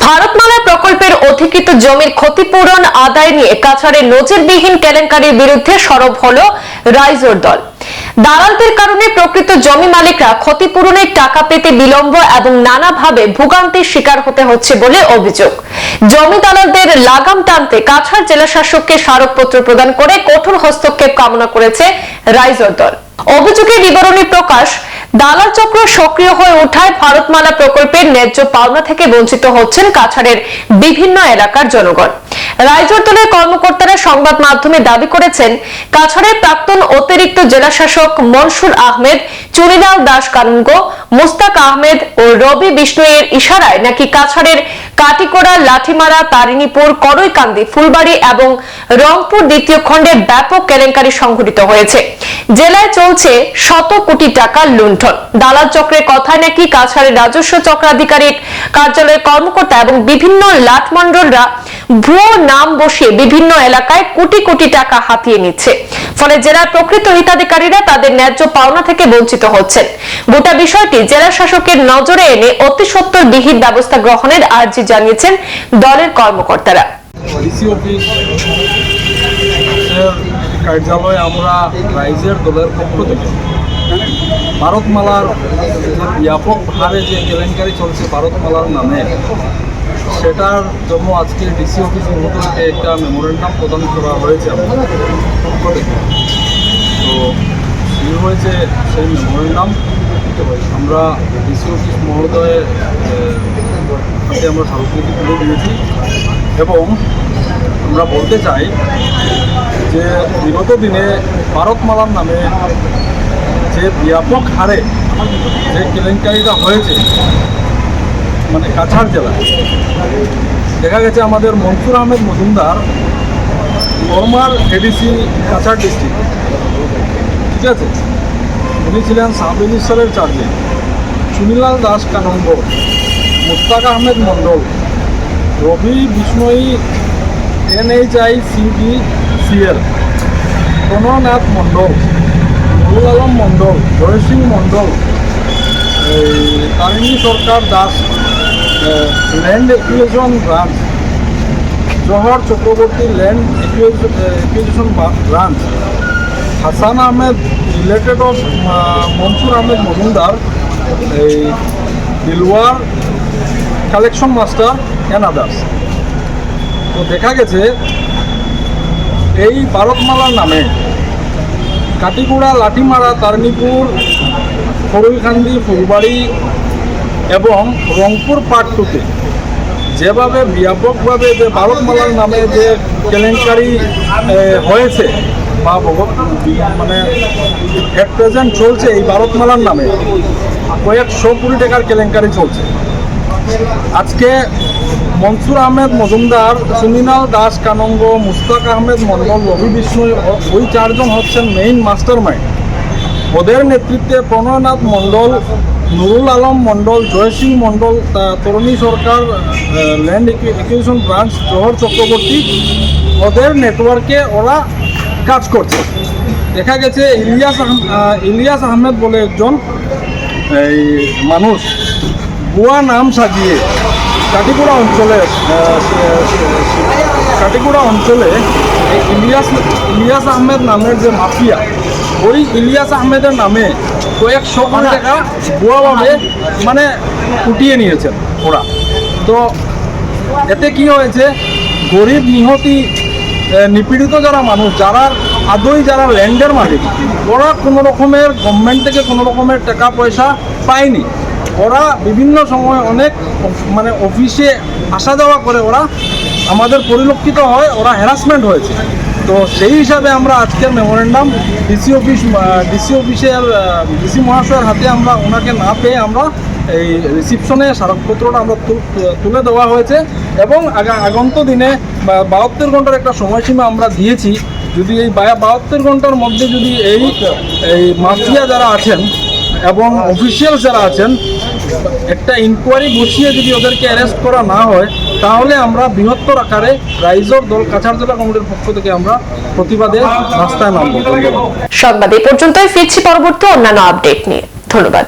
ভারতমালা প্রকল্পের অধিকৃত জমির ক্ষতিপূরণ আদায় নিয়ে কাছাড়ের নজিরবিহীন কেলেঙ্কারির বিরুদ্ধে সরব হল রাইজোর দল। দালালদের কারণে প্রকৃত জমি মালিকরা ক্ষতিপূরণের টাকা পেতে বিলম্ব এবং নানাভাবে ভোগান্তির শিকার হতে হচ্ছে বলে অভিযোগ। জমি দালালদের লাগাম টানতে কাছাড় জেলা শাসককে স্মারকপত্র প্রদান করে কঠোর হস্তক্ষেপ কামনা করেছে রাইজোর দল। অভিযোগের বিবরণী প্রকাশ, দালাল চক্র সক্রিয় হয়ে ওঠায় ভারতমালা প্রকল্পের ন্যায্য পাওনা থেকে বঞ্চিত হচ্ছেন কাছাড়ের বিভিন্ন এলাকার জনগণ। রায়চর দলের কর্মকর্তারা সংবাদ মাধ্যমে দাবি করেছেন, কাছাড়ের প্রাক্তন অতিরিক্ত জেলা শাসক মনসুর আহমেদ, চুনিলাল দাস কানুনগো মুস্তাক আহমেদ ও রবি বিষ্ণুয়ের ইশারায় নাকি কাছাড়ের কাটিকোড়া লাঠিমারা, তারিণীপুর করইকান্দি ফুলবাড়ি এবং রংপুর দ্বিতীয় খণ্ডে ব্যাপক কেলেঙ্কারি সংঘটিত হয়েছে। জেলায় চলছে শত কোটি টাকার লুণ্ঠন। দালাল চক্রের কথায় নাকি কাছাড়ের রাজস্ব চক্রাধিকারিক কার্যালয়ের কর্মকর্তা এবং বিভিন্ন লাটমন্ডলরা ভুয়ো নাম বসিয়ে বিভিন্ন এলাকায় কোটি কোটি টাকা হাতিয়ে নিচ্ছে। ফলে জেলার প্রকৃত হিতাধিকারীরা তাদের ন্যায্য পাওনা থেকে বঞ্চিত হচ্ছেন। গোটা বিষয়টি জেলা শাসকের নজরে এনে অতি সত্বর বিহিত ব্যবস্থা গ্রহণের আর্জি জানিয়েছেন দলের কর্মকর্তারা। কার্যালয়ে আমরা রাইজের দলের পক্ষ থেকে। ভারতমালার যে ব্যাপক হারে যে কেলেঙ্কারি চলছে ভারতমালার নামে, সেটার জন্য আজকে ডিসি অফিস মহোদয়কে একটা মেমোরেন্ডাম প্রদান করা হয়েছে আমাদের পক্ষ থেকে। তো হয়েছে সেই মেমোরেন্ডাম আমরা ডিসি মহোদয়ের হাতে আমরা স্মারকলিপি তুলে দিয়েছি এবং আমরা বলতে চাই যে বিগত দিনে ভারতমালার নামে যে ব্যাপক হারে যে কেলেঙ্কারিটা হয়েছে মানে কাছাড় জেলায়, দেখা গেছে আমাদের মনসুর আহমেদ মজুমদার বর্মার এডিসি কাছাড় ডিস্ট্রিক্ট ঠিক আছে? উনি ছিলেন সাব রেজিস্ট্রারের চার্জে Sunilal Das কানন্দ Mustaq Ahmed Mandal, Rabi Bishnoi NHAI CD CL Prannath Mandal Nurul Alam Mandal Jai Singh Mandal Tarini Sarkar Das land acquisition branch, Jahar Chakraborty land acquisition branch, Hasan Ahmed related of Mansur Ahmed Majumdar এই Dilwar collection master and others তো দেখা গেছে, এই ভারতমালার নামে কাটিগুড়া লাঠিমারা, তারণীপুর খরুইখান্দি ফুলবাড়ি এবং Rangpur part টুতে যেভাবে ব্যাপকভাবে যে ভারতমালার নামে যে কেলেঙ্কারি হয়েছে বা মানে এট প্রেজেন্ট চলছে এই ভারতমালার নামে। কয়েকশো কোটি টাকার কেলেঙ্কারি চলছে। আজকে মনসুর আহমেদ মজুমদার, সুমিনাল দাস কানঙ্গ, মুস্তাক আহমেদ মন্ডল রবি বিষ্ণু ওই চারজন হচ্ছেন মেইন মাস্টার মাইন্ড ওদের নেতৃত্বে প্রণয়নাথ মণ্ডল, নুরুল আলম মণ্ডল জয় সিং মণ্ডল তরুণী সরকার ল্যান্ড ব্রাঞ্চ জহর চক্রবর্তী। ওদের নেটওয়ার্কে ওরা কাজ করছে। দেখা গেছে ইলিয়াস ইলিয়াস আহমেদ বলে একজন এই মানুষ ভুয়া নাম সাজিয়ে কাটিগুড়া অঞ্চলে কাটিগুড়া অঞ্চলে ইলিয়াস ইলিয়াস আহমেদ নামের যে মাফিয়া ওই ইলিয়াস আহমেদের নামে কয়েকশো কোটি টাকা ভুয়াভাবে মানে উঠিয়ে নিয়েছেন ওরা। তো এতে কি হয়েছে? গরিব নিহতি নিপীড়িত যারা মানুষ, যারা আদৌ যারা ল্যান্ডের মালিক, ওরা কোনো রকমের গভর্নমেন্ট থেকে কোনো রকমের টাকা পয়সা পায়নি। ওরা বিভিন্ন সময় অনেক মানে অফিসে আসা যাওয়া করে ওরা আমাদের পরিলক্ষিত হয়, ওরা হ্যারাসমেন্ট হয়েছে। তো সেই হিসাবে আমরা আজকের মেমোরেন্ডাম ডিসি অফিস ডিসি অফিসের ডিসি মহাশয়ের হাতে আমরা ওনাকে না পেয়ে আমরা এই রিসিপশনে স্মারকপত্রটা আমরা তুলে দেওয়া হয়েছে এবং আগন্ত দিনে বাহাত্তর ঘণ্টার একটা সময়সীমা আমরা দিয়েছি। যদি এই বাহাত্তর ঘণ্টার মধ্যে যদি এই এই মাফিয়া যারা আছেন এবং অফিসিয়াল যারা আছেন, একটা ইনকোয়ারি বসিয়ে যদি ওদেরকে অ্যারেস্ট করা না হয়, তাহলে আমরা বৃহত্তর আকারে রাইজর দল কাছাড় জেলা কমিটির পক্ষ থেকে আমরা প্রতিবাদে রাস্তায় নামবো। সংবাদ এই পর্যন্তই, ফিরছি পরবর্তী অন্যান্য আপডেট নিয়ে। ধন্যবাদ।